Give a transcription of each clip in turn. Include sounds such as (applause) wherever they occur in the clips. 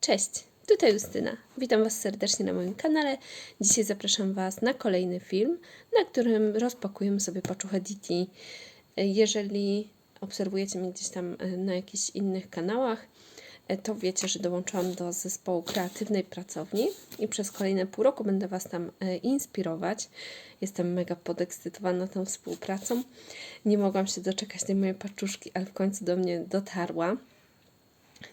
Cześć, tutaj Justyna. Witam Was serdecznie na moim kanale. Dzisiaj zapraszam Was na kolejny film, na którym rozpakujemy sobie paczuchę DT. Jeżeli obserwujecie mnie gdzieś tam e, na jakichś innych kanałach, e, to wiecie, że dołączyłam do zespołu kreatywnej pracowni i przez kolejne pół roku będę Was tam e, inspirować. Jestem mega podekscytowana tą współpracą. Nie mogłam się doczekać tej mojej paczuszki, ale w końcu do mnie dotarła.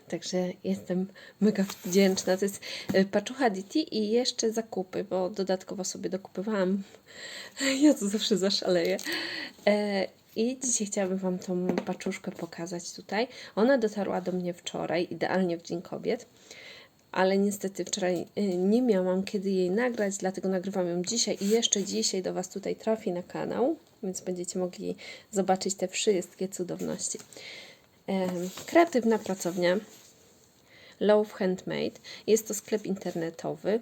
Także jestem mega wdzięczna. To jest e, paczucha DT i jeszcze zakupy, bo dodatkowo sobie dokupywałam. (laughs) Ja to zawsze zaszaleję. E, I dzisiaj chciałabym Wam tą paczuszkę pokazać tutaj. Ona dotarła do mnie wczoraj, idealnie w Dzień Kobiet. Ale niestety wczoraj e, nie miałam kiedy jej nagrać, dlatego nagrywam ją dzisiaj i jeszcze dzisiaj do Was tutaj trafi na kanał, więc będziecie mogli zobaczyć te wszystkie cudowności. Kreatywna pracownia Love Handmade. Jest to sklep internetowy,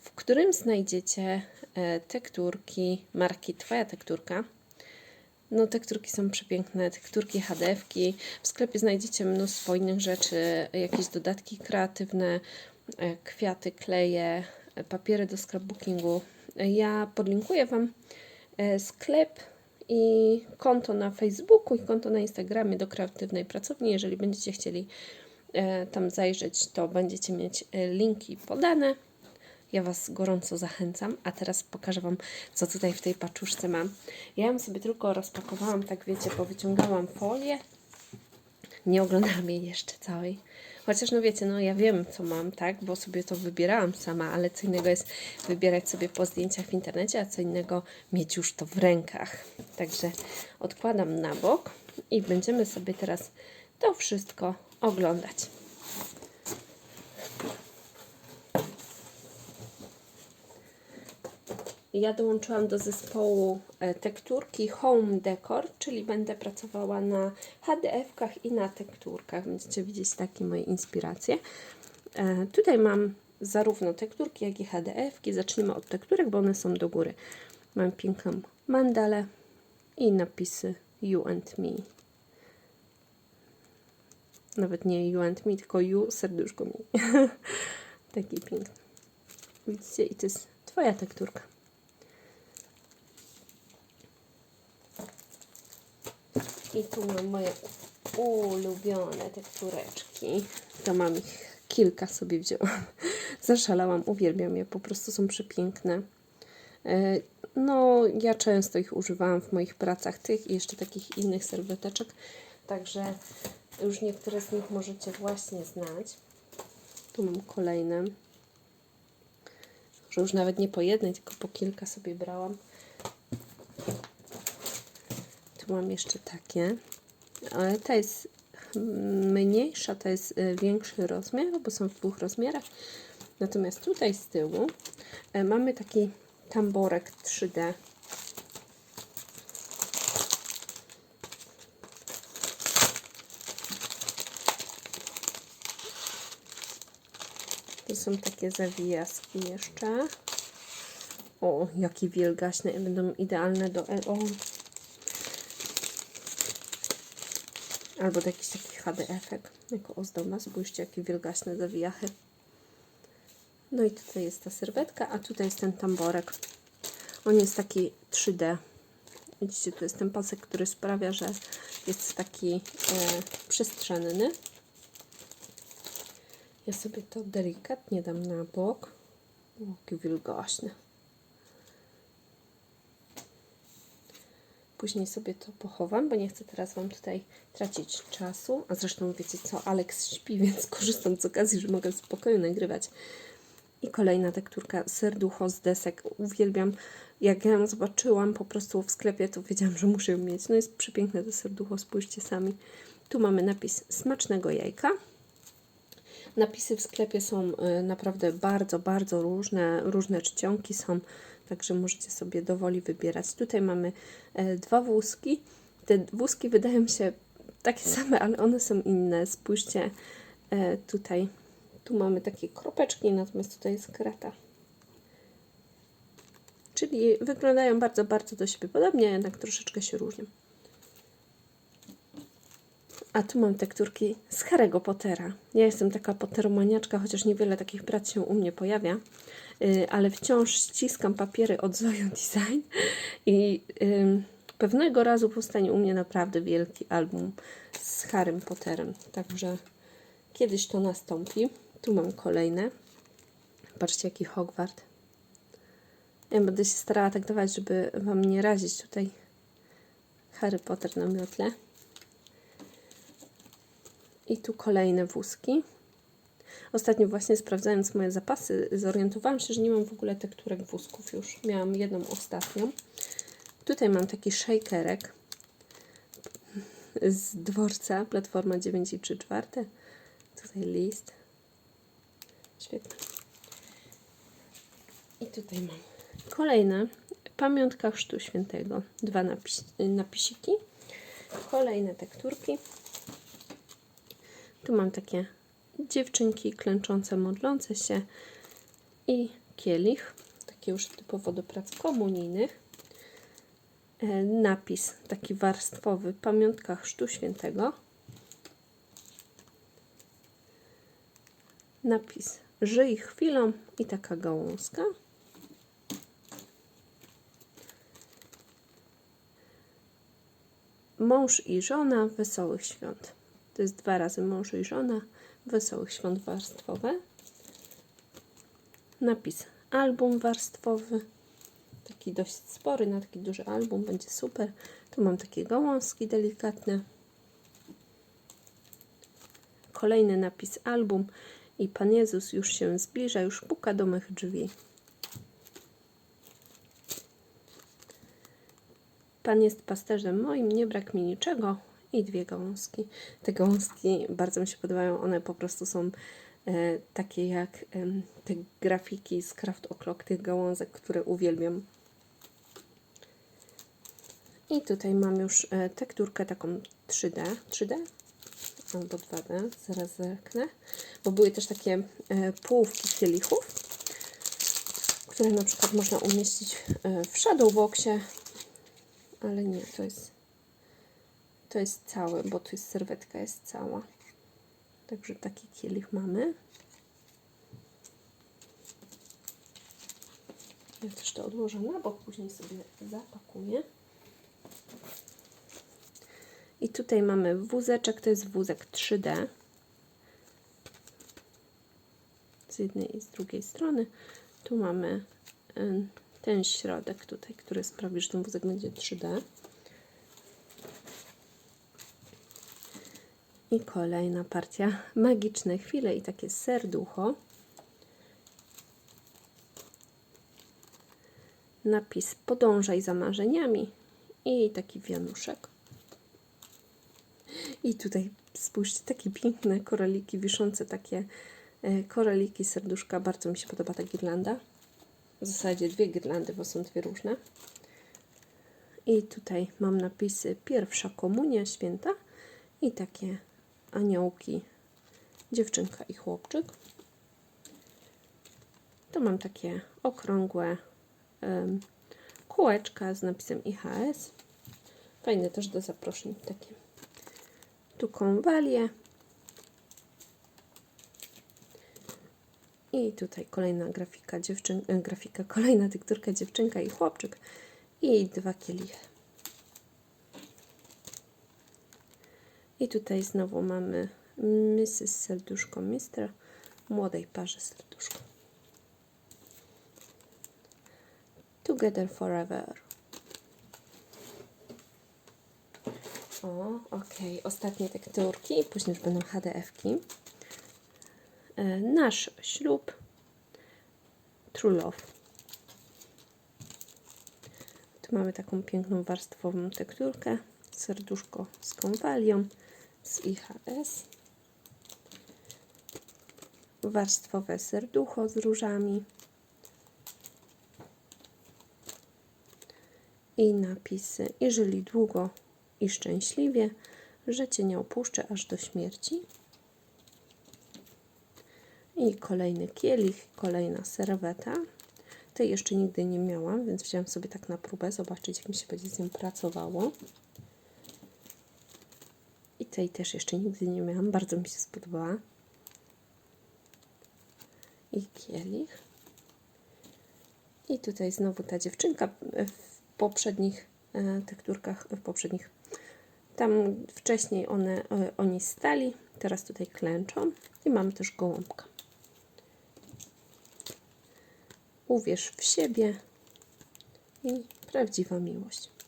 w którym znajdziecie e, tekturki marki Twoja Tekturka. No, tekturki są przepiękne, tekturki, HDF-ki. W sklepie znajdziecie mnóstwo innych rzeczy, jakieś dodatki kreatywne, e, kwiaty, kleje, e, papiery do scrapbookingu. Ja podlinkuję Wam sklep i konto na Facebooku i konto na Instagramie do kreatywnej pracowni. Jeżeli będziecie chcieli e, tam zajrzeć, to będziecie mieć e, linki podane. Ja Was gorąco zachęcam, a teraz pokażę Wam, co tutaj w tej paczuszce mam. Ja ją sobie tylko rozpakowałam, tak wiecie, powyciągałam folię. Nie oglądałam jej jeszcze całej. Chociaż no wiecie, no ja wiem co mam, tak, bo sobie to wybierałam sama, ale co innego jest wybierać sobie po zdjęciach w internecie, a co innego mieć już to w rękach. Także odkładam na bok i będziemy sobie teraz to wszystko oglądać. Ja dołączyłam do zespołu e, tekturki Home Decor, czyli będę pracowała na HDF-kach i na tekturkach. Będziecie widzieć takie moje inspiracje. E, Tutaj mam zarówno tekturki, jak i HDF-ki. Zacznijmy od tekturek, bo one są do góry. Mam piękną mandalę i napisy You and Me. Nawet nie You and Me, tylko You, serduszko mi. (laughs) Taki piękny. Widzicie? I to jest Twoja tekturka. I tu mam moje ulubione tektureczki. To mam ich kilka sobie wzięłam. (laughs) Zaszalałam, uwielbiam je, po prostu są przepiękne. E, No, ja często ich używałam w moich pracach, tych i jeszcze takich innych serweteczek, także już niektóre z nich możecie właśnie znać. Tu mam kolejne, że już nawet nie po jednej, tylko po kilka sobie brałam. Mam jeszcze takie, ale ta jest mniejsza, to jest y, większy rozmiar, bo są w dwóch rozmiarach. Natomiast tutaj z tyłu e, mamy taki tamborek 3D. To są takie zawijaski jeszcze. O, jakie wielgaśne, będą idealne do... O, Albo do jakichś takich HDF-ek, jako ozdoba. Spójrzcie, jakie wielgaśne zawijachy. No i tutaj jest ta serwetka, a tutaj jest ten tamborek. On jest taki 3D. Widzicie, tu jest ten pasek, który sprawia, że jest taki e, przestrzenny. Ja sobie to delikatnie dam na bok. O, jakie wielgaśne. Później sobie to pochowam, bo nie chcę teraz Wam tutaj tracić czasu. A zresztą wiecie co, Alex śpi, (laughs) więc korzystam z okazji, że mogę w spokoju nagrywać. I kolejna tekturka serducho z desek. Uwielbiam. Jak ja ją zobaczyłam po prostu w sklepie, to wiedziałam, że muszę ją mieć. No jest przepiękne to serducho, spójrzcie sami. Tu mamy napis smacznego jajka. Napisy w sklepie są y, naprawdę bardzo, bardzo różne. Różne czcionki są, także możecie sobie dowoli wybierać. Tutaj mamy e, dwa wózki. Te wózki wydają się takie (laughs) same, ale one są inne. Spójrzcie e, tutaj. Tu mamy takie kropeczki, natomiast tutaj jest krata. Czyli wyglądają bardzo, bardzo do siebie podobnie, jednak troszeczkę się różnią. A tu mam tekturki z Harry'ego Pottera. Ja jestem taka potteromaniaczka, chociaż niewiele takich prac się u mnie pojawia, ale wciąż ściskam papiery od Zoyo Design i pewnego razu powstanie u mnie naprawdę wielki album z Harrym Potterem. Także kiedyś to nastąpi. Tu mam kolejne. Patrzcie, jaki Hogwart. Ja będę się starała tak dawać, żeby Wam nie razić tutaj Harry Potter na miotle. I tu kolejne wózki. Ostatnio właśnie sprawdzając moje zapasy, zorientowałam się, że nie mam w ogóle tekturek wózków już. Miałam jedną ostatnią. Tutaj mam taki shakerek z dworca, platforma 9,3 czwarte. Tutaj list. Świetnie. I tutaj mam kolejne pamiątka Chrztu Świętego. Dwa napis napisiki. Kolejne tekturki. Tu mam takie dziewczynki klęczące, modlące się i kielich, takie już typowo do prac komunijnych. E, Napis taki warstwowy, pamiątka Chrztu Świętego. Napis Żyj chwilą i taka gałązka. Mąż i żona wesołych świąt. To jest dwa razy mąż i żona wesołych świąt warstwowe. Napis album warstwowy. Taki dość spory na taki duży album, będzie super. Tu mam takie gałązki delikatne. Kolejny napis album i Pan Jezus już się zbliża, już puka do mych drzwi. Pan jest pasterzem moim, nie brak mi niczego. I dwie gałązki. Te gałązki bardzo mi się podobają. One po prostu są e, takie jak e, te grafiki z Craft O'Clock, tych gałązek, które uwielbiam. I tutaj mam już e, tekturkę taką 3D. 3D? Albo 2D. Zaraz zerknę. Bo były też takie e, połówki kielichów, które na przykład można umieścić e, w Shadowboxie. Ale nie, to jest to jest całe, bo tu jest serwetka jest cała. Także taki kielich mamy. Ja też to odłożę na bok, później sobie zapakuję. I tutaj mamy wózeczek, to jest wózek 3D. Z jednej i z drugiej strony. Tu mamy y, ten środek tutaj, który sprawi, że ten wózek będzie 3D. I kolejna partia. Magiczne chwile i takie serducho. Napis Podążaj za marzeniami i taki wianuszek. I tutaj spójrzcie, takie piękne koraliki wiszące, takie e, koraliki, serduszka. Bardzo mi się podoba ta girlanda. W zasadzie dwie girlandy, bo są dwie różne. I tutaj mam napisy Pierwsza Komunia Święta i takie aniołki, dziewczynka i chłopczyk. Tu mam takie okrągłe um, kółeczka z napisem IHS. Fajne też do zaproszeń takie. Tu konwalie. I tutaj kolejna grafika, dziewczyn, e, grafika, (laughs) kolejna tekturka dziewczynka i chłopczyk. I dwa kielichy. I tutaj znowu mamy Mrs. Serduszko, Mister, młodej parze Serduszko. Together Forever. O, ok. Ostatnie tekturki, później już będą HDF-ki. E, nasz ślub. True Love. Tu mamy taką piękną warstwową tekturkę. Serduszko z konwalią z IHS. Warstwowe serducho z różami. I napisy, i żyli długo i szczęśliwie, że Cię nie opuszczę aż do śmierci. I kolejny kielich, kolejna serweta. Tej jeszcze nigdy nie miałam, więc wziąłem sobie tak na próbę, zobaczyć jak mi się będzie z nim pracowało Tej też jeszcze nigdy nie miałam. Bardzo mi się spodobała. I kielich. I tutaj znowu ta dziewczynka w poprzednich e, tekturkach, w poprzednich tam wcześniej one, e, oni stali, teraz tutaj klęczą i mamy też gołąbka. Uwierz w siebie i prawdziwa miłość.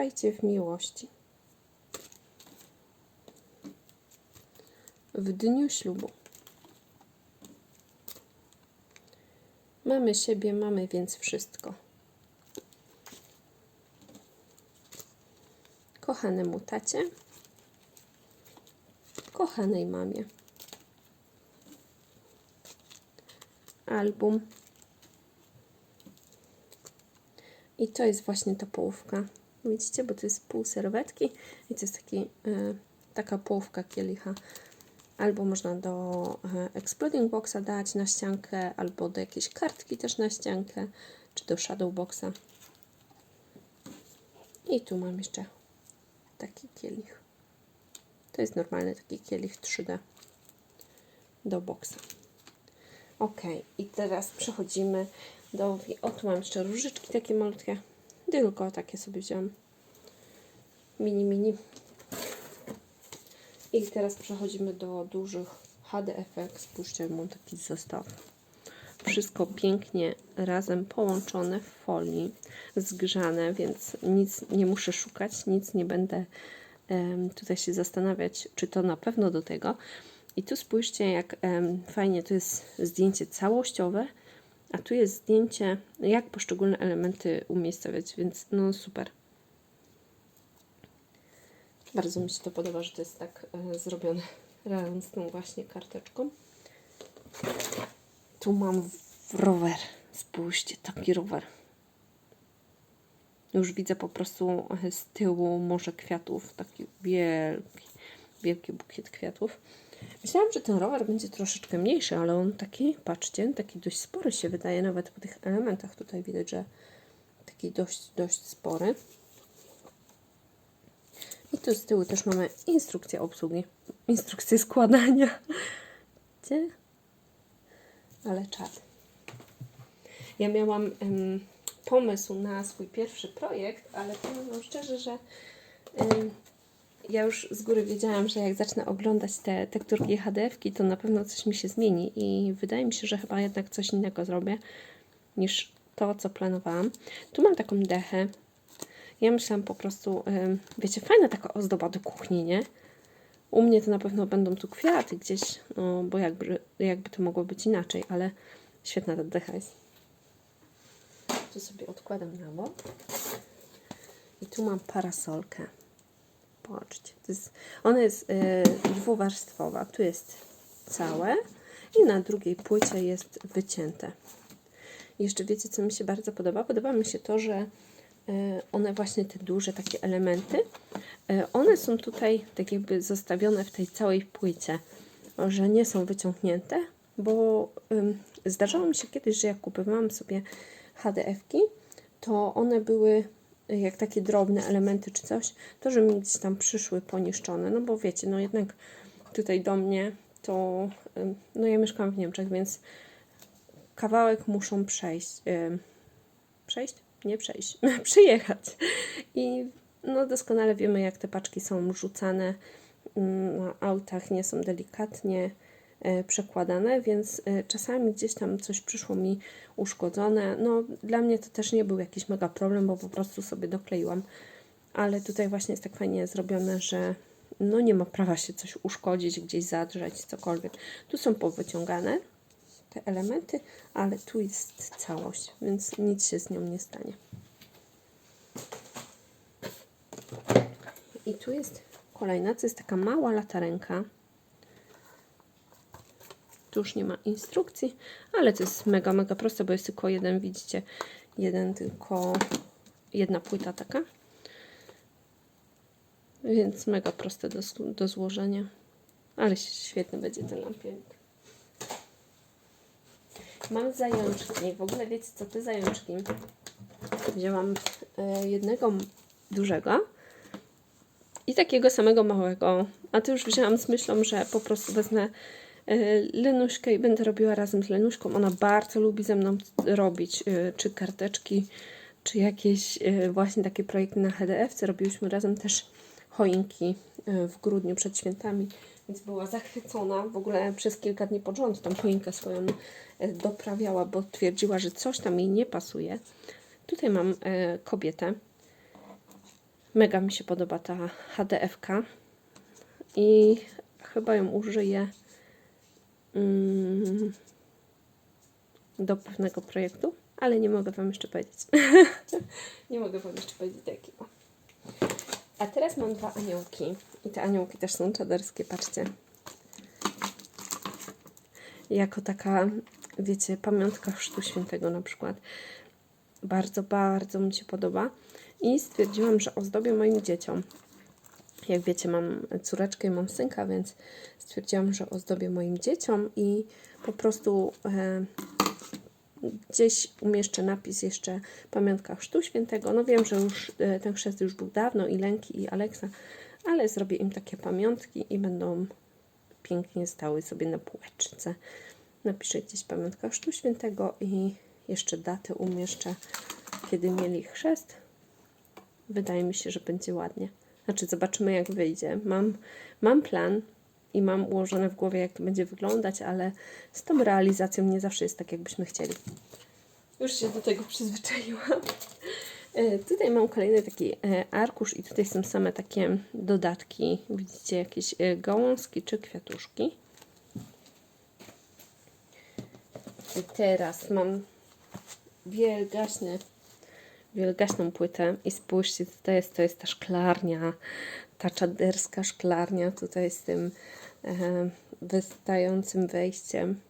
Trwajcie w miłości. W dniu ślubu. Mamy siebie, mamy więc wszystko. Kochanemu tacie, kochanej mamie. Album. I to jest właśnie ta połówka. Widzicie, bo to jest pół serwetki i to jest taki, e, taka połówka kielicha. Albo można do e, Exploding Boxa dać na ściankę, albo do jakiejś kartki też na ściankę, czy do Shadow Boxa. I tu mam jeszcze taki kielich. To jest normalny taki kielich 3D do boksa. Ok, i teraz przechodzimy do. O, tu mam jeszcze różyczki takie malutkie. Tylko takie sobie wziąłam. Mini, mini. I teraz przechodzimy do dużych HDFX. Spójrzcie, mam taki zestaw. Wszystko pięknie razem połączone w folii, zgrzane, więc nic nie muszę szukać, nic nie będę em, tutaj się zastanawiać, czy to na pewno do tego. I tu spójrzcie, jak em, fajnie to jest zdjęcie całościowe, a tu jest zdjęcie, jak poszczególne elementy umiejscowiać, więc no super. Bardzo mi się to podoba, że to jest tak e, zrobione (laughs) tą właśnie karteczką. Tu mam rower. Spójrzcie, taki rower. Już widzę po prostu e, z tyłu morze kwiatów. Taki wielki, wielki bukiet kwiatów. Myślałam, że ten rower będzie troszeczkę mniejszy, ale on taki, patrzcie, taki dość spory się wydaje. Nawet po tych elementach tutaj widać, że taki dość, dość spory. I tu z tyłu też mamy instrukcję obsługi. Instrukcję składania. Gdzie? Ale czad. Ja miałam em, pomysł na swój pierwszy projekt, ale powiem szczerze, że ja już z góry wiedziałam, że jak zacznę oglądać te tekturki HDF-ki, to na pewno coś mi się zmieni i wydaje mi się, że chyba jednak coś innego zrobię niż to, co planowałam. Tu mam taką dechę. Ja myślałam po prostu, wiecie, fajna taka ozdoba do kuchni, nie? U mnie to na pewno będą tu kwiaty gdzieś, no, bo jakby, jakby to mogło być inaczej, ale świetna ta decha jest. Tu sobie odkładam na bok. I tu mam parasolkę. Patrzcie, to jest, ona jest y, dwuwarstwowa. Tu jest całe i na drugiej płycie jest wycięte. Jeszcze wiecie, co mi się bardzo podoba? Podoba mi się to, że y, one właśnie te duże takie elementy, y, one są tutaj tak jakby zostawione w tej całej płycie, że nie są wyciągnięte, bo zdarzało mi się kiedyś, że jak kupowałam sobie HDF-ki, to one były jak takie drobne elementy czy coś, to że mi gdzieś tam przyszły poniszczone, no bo wiecie, no jednak tutaj do mnie to, no ja mieszkam w Niemczech, więc kawałek muszą przejść, przejść? Nie przejść, (laughs) przyjechać. I no doskonale wiemy, jak te paczki są rzucane ym, na autach, nie są delikatnie przekładane, więc e, czasami gdzieś tam coś przyszło mi uszkodzone. No, dla mnie to też nie był jakiś mega problem, bo po prostu sobie dokleiłam. Ale tutaj właśnie jest tak fajnie zrobione, że no nie ma prawa się coś uszkodzić, gdzieś zadrzeć, cokolwiek. Tu są powyciągane te elementy, ale tu jest całość, więc nic się z nią nie stanie. I tu jest kolejna, to jest taka mała latarenka. Tu już nie ma instrukcji, ale to jest mega, mega proste, bo jest tylko jeden, widzicie, jeden tylko, jedna płyta taka. Więc mega proste do, do złożenia. Ale świetny będzie ten lampionik. Mam zajączki. W ogóle wiecie co, te zajączki wzięłam e, jednego dużego i takiego samego małego. A tu już wzięłam z myślą, że po prostu wezmę e, Lenuśkę i będę robiła razem z Lenuśką. Ona bardzo lubi ze mną robić e, czy karteczki, czy jakieś e, właśnie takie projekty na HDF. Robiłyśmy razem też choinki w grudniu przed świętami, więc była zachwycona. W ogóle przez kilka dni pod rząd tą choinkę swoją doprawiała, bo twierdziła, że coś tam jej nie pasuje. Tutaj mam kobietę. Mega mi się podoba ta HDF-ka i chyba ją użyję do pewnego projektu, ale nie mogę Wam jeszcze powiedzieć. (laughs) nie mogę Wam jeszcze powiedzieć jakiego. A teraz mam dwa aniołki i te aniołki też są czaderskie, patrzcie. Jako taka, wiecie, pamiątka chrztu świętego na przykład. Bardzo, bardzo mi się podoba. I stwierdziłam, że ozdobię moim dzieciom. Jak wiecie, mam córeczkę i mam synka, więc stwierdziłam, że ozdobię moim dzieciom i po prostu e, gdzieś umieszczę napis jeszcze pamiątka chrztu świętego. No wiem, że już e, ten chrzest już był dawno i Lenki i Aleksa, ale zrobię im takie pamiątki i będą pięknie stały sobie na półeczce. Napiszę gdzieś pamiątka chrztu świętego i jeszcze datę umieszczę, kiedy mieli chrzest. Wydaje mi się, że będzie ładnie. Znaczy, zobaczymy, jak wyjdzie. Mam, mam plan i mam ułożone w głowie, jak to będzie wyglądać, ale z tą realizacją nie zawsze jest tak, jakbyśmy chcieli. Już się do tego przyzwyczaiłam. E, Tutaj mam kolejny taki e, arkusz i tutaj są same takie dodatki. Widzicie, jakieś e, gałązki czy kwiatuszki. I teraz mam wielgaśny wielgaśną płytę i spójrzcie, to jest, to jest ta szklarnia, ta czaderska szklarnia tutaj z tym e, wystającym wejściem.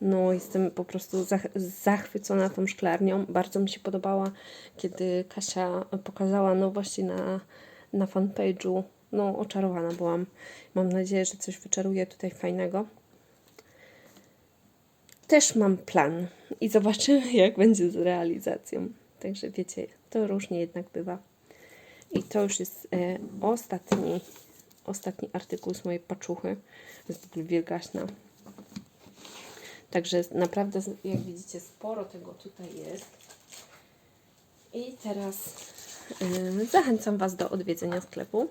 No, jestem po prostu zach zachwycona tą szklarnią. Bardzo mi się podobała, kiedy Kasia pokazała nowości na, na fanpage'u. No, oczarowana byłam. Mam nadzieję, że coś wyczaruję tutaj fajnego też mam plan i zobaczymy, (laughs) jak będzie z realizacją. Także wiecie, to różnie jednak bywa. I to już jest e, ostatni, ostatni artykuł z mojej paczuchy. Ogóle wielgaśna. Także naprawdę, jak widzicie, sporo tego tutaj jest. I teraz e, zachęcam Was do odwiedzenia sklepu,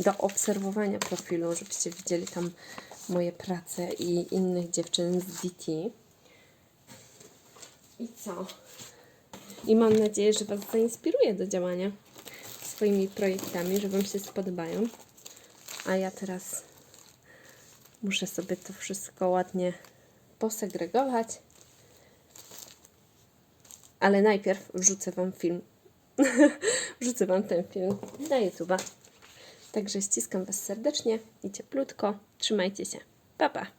do obserwowania profilu, żebyście widzieli tam moje prace i innych dziewczyn z DT. I co? I mam nadzieję, że Was zainspiruje do działania swoimi projektami, że Wam się spodobają. A ja teraz muszę sobie to wszystko ładnie posegregować. Ale najpierw wrzucę Wam film. (laughs) wrzucę Wam ten film na YouTube'a. Także ściskam Was serdecznie i cieplutko. Trzymajcie się. Pa, pa.